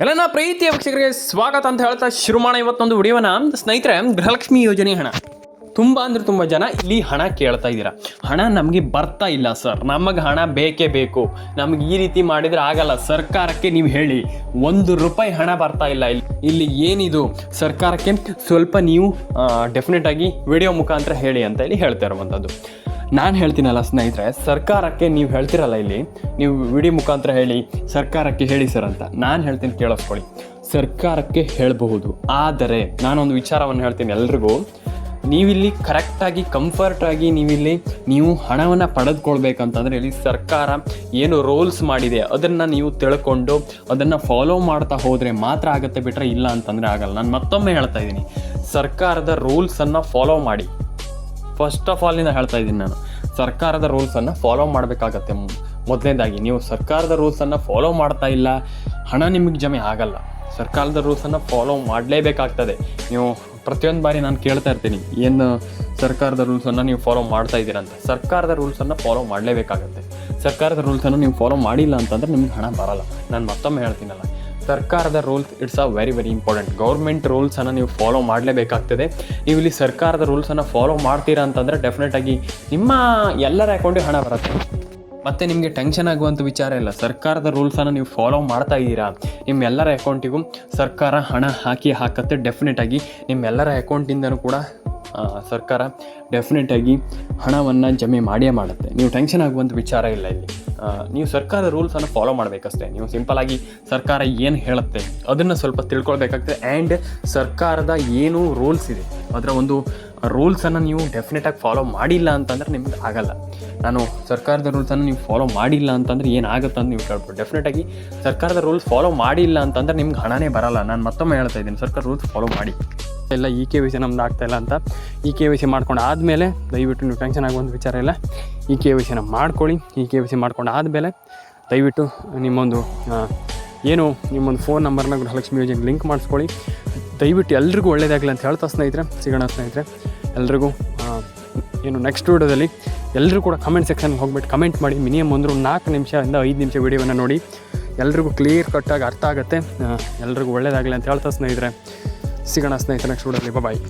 ಎಲ್ಲ ನಾ ಪ್ರೀತಿಯ ವೀಕ್ಷಕರಿಗೆ ಸ್ವಾಗತ ಅಂತ ಹೇಳ್ತಾ ಶುರು ಮಾಡೋಣ ಇವತ್ತೊಂದು ವಿಡಿಯೋನ. ಸ್ನೇಹಿತರೆ, ಗೃಹಲಕ್ಷ್ಮಿ ಯೋಜನೆ ಹಣ. ತುಂಬ ಅಂದ್ರೆ ತುಂಬ ಜನ ಇಲ್ಲಿ ಹಣ ಕೇಳ್ತಾ ಇದ್ದೀರಾ. ಹಣ ನಮಗೆ ಬರ್ತಾ ಇಲ್ಲ ಸರ್. ನಮಗೆ ಹಣ ಬೇಕೇ ಬೇಕು. ನಮಗೆ ಈ ರೀತಿ ಮಾಡಿದ್ರೆ ಆಗಲ್ಲ. ಸರ್ಕಾರಕ್ಕೆ ನೀವು ಹೇಳಿ. ಒಂದು ರೂಪಾಯಿ ಹಣ ಬರ್ತಾ ಇಲ್ಲ ಇಲ್ಲಿ. ಇಲ್ಲಿ ಏನಿದು? ಸರ್ಕಾರಕ್ಕೆ ಸ್ವಲ್ಪ ನೀವು ಡೆಫಿನೆಟ್ ಆಗಿ ವಿಡಿಯೋ ಮುಖಾಂತರ ಹೇಳಿ ಅಂತ ಹೇಳಿ ಹೇಳ್ತಾ ಇರುವಂಥದ್ದು ನಾನು ಹೇಳ್ತೀನಲ್ಲ ಸ್ನೇಹಿತರೆ, ಸರ್ಕಾರಕ್ಕೆ ನೀವು ಹೇಳ್ತಿರಲ್ಲ ಇಲ್ಲಿ, ನೀವು ವಿಡಿಯೋ ಮುಖಾಂತರ ಹೇಳಿ, ಸರ್ಕಾರಕ್ಕೆ ಹೇಳಿ ಸರ್ ಅಂತ. ನಾನು ಹೇಳ್ತೀನಿ ಕೇಳಿಸ್ಕೊಳ್ಳಿ. ಸರ್ಕಾರಕ್ಕೆ ಹೇಳಬಹುದು. ಆದರೆ, ನಾನೊಂದು ವಿಚಾರವನ್ನು ಹೇಳ್ತೀನಿ ಎಲ್ರಿಗೂ. ನೀವಿಲ್ಲಿ ಕರೆಕ್ಟಾಗಿ ಕಂಫರ್ಟಾಗಿ ನೀವಿಲ್ಲಿ, ನೀವು ಹಣವನ್ನು ಪಡೆದುಕೊಳ್ಬೇಕಂತಂದರೆ ಇಲ್ಲಿ ಸರ್ಕಾರ ಏನು ರೋಲ್ಸ್ ಮಾಡಿದೆ, ಅದನ್ನು ನೀವು ತಿಳ್ಕೊಂಡು, ಅದನ್ನು ಫಾಲೋ ಮಾಡ್ತಾ ಹೋದರೆ ಮಾತ್ರ ಆಗುತ್ತೆ ಬಿಟ್ಟರೆ ಇಲ್ಲ ಅಂತಂದರೆ ಆಗಲ್ಲ. ನಾನು ಮತ್ತೊಮ್ಮೆ ಹೇಳ್ತಾ ಇದ್ದೀನಿ. ಸರ್ಕಾರದ ರೂಲ್ಸನ್ನು ಫಾಲೋ ಮಾಡಿ. ಫಸ್ಟ್ ಆಫ್ ಆಲ್ ಹೇಳ್ತಾ ಇದ್ದೀನಿ ನಾನು, ಸರ್ಕಾರದ ರೂಲ್ಸನ್ನು ಫಾಲೋ ಮಾಡಬೇಕಾಗತ್ತೆ. ಮೊದಲನೇದಾಗಿ ನೀವು ಸರ್ಕಾರದ ರೂಲ್ಸನ್ನು ಫಾಲೋ ಮಾಡ್ತಾ ಇಲ್ಲ, ಹಣ ನಿಮಗೆ ಜಮೆ ಆಗಲ್ಲ. ಸರ್ಕಾರದ ರೂಲ್ಸನ್ನು ಫಾಲೋ ಮಾಡಲೇಬೇಕಾಗ್ತದೆ. ನೀವು ಪ್ರತಿಯೊಂದು ಬಾರಿ ನಾನು ಕೇಳ್ತಾ ಇರ್ತೀನಿ, ಏನು ಸರ್ಕಾರದ ರೂಲ್ಸನ್ನು ನೀವು ಫಾಲೋ ಮಾಡ್ತಾ ಇದ್ದೀರಾ ಅಂತ. ಸರ್ಕಾರದ ರೂಲ್ಸನ್ನು ಫಾಲೋ ಮಾಡಲೇಬೇಕಾಗತ್ತೆ. ಸರ್ಕಾರದ ರೂಲ್ಸನ್ನು ನೀವು ಫಾಲೋ ಮಾಡಿಲ್ಲ ಅಂತಂದರೆ ನಿಮ್ಗೆ ಹಣ ಬರಲ್ಲ. ನಾನು ಮತ್ತೊಮ್ಮೆ ಹೇಳ್ತೀನಲ್ಲ ಸರ್ಕಾರದ rules it's a very very important government ರೂಲ್ಸನ್ನು ನೀವು ಫಾಲೋ ಮಾಡಲೇಬೇಕಾಗ್ತದೆ. ನೀವು ಇಲ್ಲಿ ಸರ್ಕಾರದ ರೂಲ್ಸನ್ನು ಫಾಲೋ ಮಾಡ್ತೀರಾ ಅಂತಂದರೆ ಡೆಫಿನೆಟಾಗಿ ನಿಮ್ಮ ಎಲ್ಲರ ಅಕೌಂಟಿಗೆ ಹಣ ಬರುತ್ತೆ. ಮತ್ತು ನಿಮಗೆ ಟೆನ್ಷನ್ ಆಗುವಂಥ ವಿಚಾರ ಇಲ್ಲ. ಸರ್ಕಾರದ ರೂಲ್ಸನ್ನು ನೀವು ಫಾಲೋ ಮಾಡ್ತಾ ಇದ್ದೀರಾ ನಿಮ್ಮೆಲ್ಲರ ಅಕೌಂಟಿಗೂ ಸರ್ಕಾರ ಹಣ ಹಾಕಿ ಹಾಕತ್ತೆ. ಡೆಫಿನೆಟಾಗಿ ನಿಮ್ಮೆಲ್ಲರ ಅಕೌಂಟಿಂದನೂ ಕೂಡ ಸರ್ಕಾರ ಡೆಫಿನೆಟಾಗಿ ಹಣವನ್ನು ಜಮೆ ಮಾಡಿಯೇ ಮಾಡುತ್ತೆ. ನೀವು ಟೆನ್ಷನ್ ಆಗುವಂಥ ವಿಚಾರ ಇಲ್ಲ ಇಲ್ಲಿ. ನೀವು ಸರ್ಕಾರ ರೂಲ್ಸನ್ನು ಫಾಲೋ ಮಾಡಬೇಕಷ್ಟೇ. ನೀವು ಸಿಂಪಲಾಗಿ ಸರ್ಕಾರ ಏನು ಹೇಳುತ್ತೆ, ಅದನ್ನು ಸ್ವಲ್ಪ ತಿಳ್ಕೊಳ್ಬೇಕಾಗ್ತದೆ. ಆ್ಯಂಡ್ ಸರ್ಕಾರದ ಏನು ರೂಲ್ಸ್ ಇದೆ, ಅದರ ಒಂದು ರೂಲ್ಸನ್ನು ನೀವು ಡೆಫಿನೆಟಾಗಿ ಫಾಲೋ ಮಾಡಿಲ್ಲ ಅಂತಂದರೆ ನಿಮ್ಗೆ ಆಗಲ್ಲ. ನಾನು ಸರ್ಕಾರದ ರೂಲ್ಸನ್ನು ನೀವು ಫಾಲೋ ಮಾಡಿಲ್ಲ ಅಂತಂದರೆ ಏನಾಗುತ್ತೆ ಅಂತ ನೀವು ಕೇಳ್ಬೋದು. ಡೆಫಿನೆಟಾಗಿ ಸರ್ಕಾರದ ರೂಲ್ಸ್ ಫಾಲೋ ಮಾಡಿಲ್ಲ ಅಂತಂದರೆ ನಿಮ್ಗೆ ಹಣನೇ ಬರಲ್ಲ. ನಾನು ಮತ್ತೊಮ್ಮೆ ಹೇಳ್ತಾ ಇದ್ದೀನಿ, ಸರ್ಕಾರ ರೂಲ್ಸ್ ಫಾಲೋ ಮಾಡಿ. ಎಲ್ಲ ಈ ಕೆ ವಿ ಸಿ ನಮ್ದು ಆಗ್ತಾಯಿಲ್ಲ ಅಂತ ಈ ಕೆ ವಿ ಸಿ ಮಾಡ್ಕೊಂಡು ಆದಮೇಲೆ ದಯವಿಟ್ಟು ನೀವು ಟೆನ್ಷನ್ ಆಗುವಂಥ ವಿಚಾರ ಇಲ್ಲ. ಈ ಕೆ ವಿ ಸಿನ ಮಾಡ್ಕೊಳ್ಳಿ. ಈ ಕೆ ವಿ ಸಿ ಮಾಡ್ಕೊಂಡು ಆದಮೇಲೆ ದಯವಿಟ್ಟು ನಿಮ್ಮೊಂದು ಏನು, ನಿಮ್ಮೊಂದು ಫೋನ್ ನಂಬರ್ನ ಗೃಹಲಕ್ಷ್ಮಿ ಯೋಜನೆಗೆ ಲಿಂಕ್ ಮಾಡಿಸ್ಕೊಳ್ಳಿ. ದಯವಿಟ್ಟು ಎಲ್ರಿಗೂ ಒಳ್ಳೆಯದಾಗಲಿ ಅಂತ ಹೇಳ್ತಾ ಸ್ನೇಹಿತರೆ. ಸಿಗೋಣ ಸ್ನೇಹಿತರೆ. ಎಲ್ರಿಗೂ ಏನು ನೆಕ್ಸ್ಟ್ ವೀಡಿಯೋದಲ್ಲಿ ಎಲ್ಲರೂ ಕೂಡ ಕಮೆಂಟ್ ಸೆಕ್ಷನ್ಗೆ ಹೋಗ್ಬಿಟ್ಟು ಕಮೆಂಟ್ ಮಾಡಿ. ಮಿನಿಮಮ್ ಒಂದು ನಾಲ್ಕು ನಿಮಿಷದಿಂದ ಐದು ನಿಮಿಷ ವೀಡಿಯೋವನ್ನು ನೋಡಿ. ಎಲ್ರಿಗೂ ಕ್ಲಿಯರ್ ಕಟ್ಟಾಗಿ ಅರ್ಥ ಆಗುತ್ತೆ. ಎಲ್ರಿಗೂ ಒಳ್ಳೆಯದಾಗಲಿ ಅಂತ ಹೇಳ್ತಾ ಸ್ನೇಹಿತರೆ. ಸಿಗೋಣ ಸ್ನೇಹಿತರೆ ನೆಕ್ಸ್ಟ್ ವೀಡಿಯೋದಲ್ಲಿ. ಬಾಯ್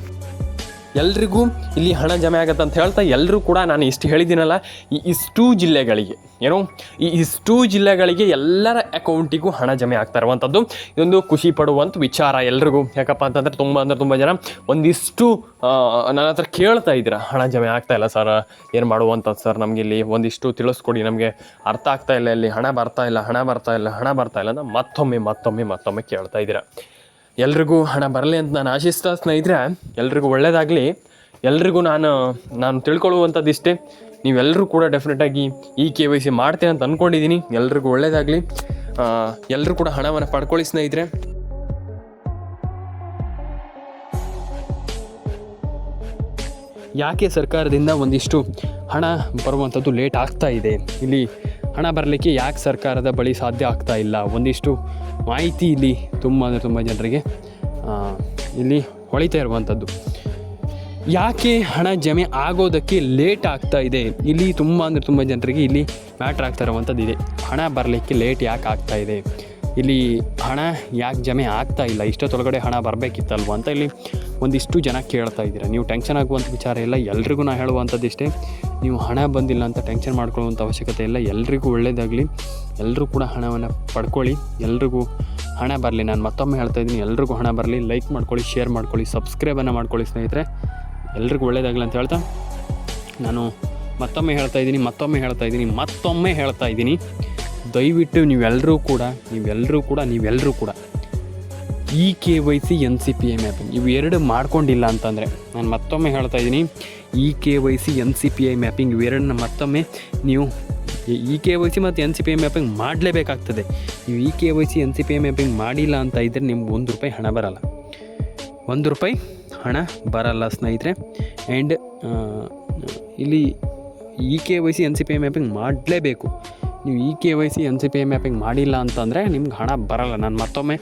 ಎಲ್ರಿಗೂ ಇಲ್ಲಿ ಹಣ ಜಮೆ ಆಗತ್ತೆ ಅಂತ ಹೇಳ್ತಾ ಎಲ್ಲರೂ ಕೂಡ ನಾನು ಇಷ್ಟು ಹೇಳಿದ್ದೀನಲ್ಲ, ಈ ಇಷ್ಟು ಜಿಲ್ಲೆಗಳಿಗೆ ಏನು ಈ ಇಷ್ಟು ಜಿಲ್ಲೆಗಳಿಗೆ ಎಲ್ಲರ ಅಕೌಂಟಿಗೂ ಹಣ ಜಮೆ ಆಗ್ತಾ ಇರುವಂಥದ್ದು. ಇದೊಂದು ಖುಷಿ ಪಡುವಂಥ ವಿಚಾರ ಎಲ್ರಿಗೂ. ಯಾಕಪ್ಪ ಅಂತಂದರೆ ತುಂಬ ಅಂದರೆ ತುಂಬ ಜನ ಒಂದಿಷ್ಟು ನನ್ನ ಹತ್ರ ಕೇಳ್ತಾ ಇದ್ದೀರಾ, ಹಣ ಜಮೆ ಆಗ್ತಾ ಇಲ್ಲ ಸರ್ ಏನು ಮಾಡುವಂಥದ್ದು ಸರ್ ನಮಗೆ ಇಲ್ಲಿ ಒಂದಿಷ್ಟು ತಿಳಿಸ್ಕೊಡಿ, ನಮಗೆ ಅರ್ಥ ಆಗ್ತಾ ಇಲ್ಲ ಇಲ್ಲಿ, ಹಣ ಬರ್ತಾ ಇಲ್ಲ, ಹಣ ಬರ್ತಾ ಇಲ್ಲ, ಹಣ ಬರ್ತಾ ಇಲ್ಲ ಅಂತ ಮತ್ತೊಮ್ಮೆ ಮತ್ತೊಮ್ಮೆ ಮತ್ತೊಮ್ಮೆ ಕೇಳ್ತಾ ಇದ್ದೀರಾ. ಎಲ್ರಿಗೂ ಹಣ ಬರಲಿ ಅಂತ ನಾನು ಆಶಿಸ್ತಾ ಸ್ನೇಹಿತರೆ, ಎಲ್ರಿಗೂ ಒಳ್ಳೆಯದಾಗಲಿ ಎಲ್ರಿಗೂ ನಾನು ನಾನು ತಿಳ್ಕೊಳ್ಳುವಂಥದ್ದು ಇಷ್ಟೇ. ನೀವೆಲ್ಲರೂ ಕೂಡ ಡೆಫಿನೆಟಾಗಿ ಈ ಕೆ ವೈ ಸಿ ಮಾಡ್ತೇನೆ ಅಂತ ಅಂದ್ಕೊಂಡಿದ್ದೀನಿ ಎಲ್ರಿಗೂ ಒಳ್ಳೇದಾಗಲಿ. ಎಲ್ಲರೂ ಕೂಡ ಹಣವನ್ನು ಪಡ್ಕೊಳ್ಳಿ ಸ್ನೇಹಿತರೆ. ಯಾಕೆ ಸರ್ಕಾರದಿಂದ ಒಂದಿಷ್ಟು ಹಣ ಬರುವಂಥದ್ದು ಲೇಟ್ ಆಗ್ತಾ ಇದೆ? ಇಲ್ಲಿ ಹಣ ಬರಲಿಕ್ಕೆ ಯಾಕೆ ಸರ್ಕಾರದ ಬಳಿ ಸಾಧ್ಯ ಆಗ್ತಾ ಇಲ್ಲ? ಒಂದಿಷ್ಟು ಮಾಹಿತಿ ಇಲ್ಲಿ ತುಂಬ ಅಂದರೆ ತುಂಬ ಜನರಿಗೆ ಇಲ್ಲಿ ಹೊಳಿತಾ ಇರುವಂಥದ್ದು ಯಾಕೆ ಹಣ ಜಮೆ ಆಗೋದಕ್ಕೆ ಲೇಟ್ ಆಗ್ತಾ ಇದೆ? ಇಲ್ಲಿ ತುಂಬ ಅಂದರೆ ತುಂಬ ಜನರಿಗೆ ಇಲ್ಲಿ ಮ್ಯಾಟ್ರ್ ಆಗ್ತಾ ಇರುವಂಥದ್ದು ಇದೆ. ಹಣ ಬರಲಿಕ್ಕೆ ಲೇಟ್ ಯಾಕೆ ಆಗ್ತಾ ಇದೆ? ಇಲ್ಲಿ ಹಣ ಯಾಕೆ ಜಮೆ ಆಗ್ತಾ ಇಲ್ಲ? ಇಷ್ಟೊತ್ತೊಳಗಡೆ ಹಣ ಬರಬೇಕಿತ್ತಲ್ವ ಅಂತ ಇಲ್ಲಿ ಒಂದಿಷ್ಟು ಜನ ಕೇಳ್ತಾ ಇದ್ದೀರಾ. ನೀವು ಟೆನ್ಷನ್ ಆಗುವಂಥ ವಿಚಾರ ಇಲ್ಲ. ಎಲ್ರಿಗೂ ನಾನು ಹೇಳುವಂಥದ್ದು ಇಷ್ಟೇ ನೀವು ಹಣ ಬಂದಿಲ್ಲ ಅಂತ ಟೆನ್ಷನ್ ಮಾಡ್ಕೊಳ್ಳುವಂಥ ಅವಶ್ಯಕತೆ ಇಲ್ಲ. ಎಲ್ರಿಗೂ ಒಳ್ಳೆಯದಾಗಲಿ ಎಲ್ಲರೂ ಕೂಡ ಹಣವನ್ನು ಪಡ್ಕೊಳ್ಳಿ. ಎಲ್ರಿಗೂ ಹಣ ಬರಲಿ. ನಾನು ಮತ್ತೊಮ್ಮೆ ಹೇಳ್ತಾ ಇದ್ದೀನಿ, ಎಲ್ರಿಗೂ ಹಣ ಬರಲಿ. ಲೈಕ್ ಮಾಡ್ಕೊಳ್ಳಿ ಶೇರ್ ಮಾಡ್ಕೊಳ್ಳಿ ಸಬ್ಸ್ಕ್ರೈಬನ್ನು ಮಾಡ್ಕೊಳ್ಳಿ ಸ್ನೇಹಿತರೆ. ಎಲ್ರಿಗೂ ಒಳ್ಳೆಯದಾಗಲಿ ಅಂತ ಹೇಳ್ತಾ ನಾನು ಮತ್ತೊಮ್ಮೆ ಹೇಳ್ತಾ ಇದ್ದೀನಿ, ಮತ್ತೊಮ್ಮೆ ಹೇಳ್ತಾ ಇದ್ದೀನಿ, ಮತ್ತೊಮ್ಮೆ ಹೇಳ್ತಾ ಇದ್ದೀನಿ. ದಯವಿಟ್ಟು ನೀವೆಲ್ಲರೂ ಕೂಡ ನೀವೆಲ್ಲರೂ ಕೂಡ ನೀವೆಲ್ಲರೂ ಕೂಡ E K Y C N C P A mapping. ಇವು ಎರಡು ಮಾಡ್ಕೊಂಡಿಲ್ಲ ಅಂತಂದರೆ ನಾನು ಮತ್ತೊಮ್ಮೆ ಹೇಳ್ತಾ ಇದ್ದೀನಿ. E K Y C N C P I mapping ಇವೆರಡನ್ನ ಮತ್ತೊಮ್ಮೆ ನೀವು ಇ ಕೆ ವೈ ಸಿ ಮತ್ತು N C P I mapping ಮಾಡಲೇಬೇಕಾಗ್ತದೆ. ನೀವು E K Y C N C P I mapping ಮಾಡಿಲ್ಲ ಅಂತ ಇದ್ದರೆ ನಿಮ್ಗೆ ಒಂದು ರೂಪಾಯಿ ಹಣ ಬರಲ್ಲ. ಒಂದು ರೂಪಾಯಿ ಹಣ ಬರಲ್ಲ ಸ್ನೇಹಿತರೆ. ಆ್ಯಂಡ್ ಇಲ್ಲಿ E K Y C N C P I mapping ಮಾಡಲೇಬೇಕು. ನೀವು E K Y C N C P I mapping ಮಾಡಿಲ್ಲ ಅಂತಂದರೆ ನಿಮ್ಗೆ ಹಣ ಬರಲ್ಲ. ನಾನು ಮತ್ತೊಮ್ಮೆ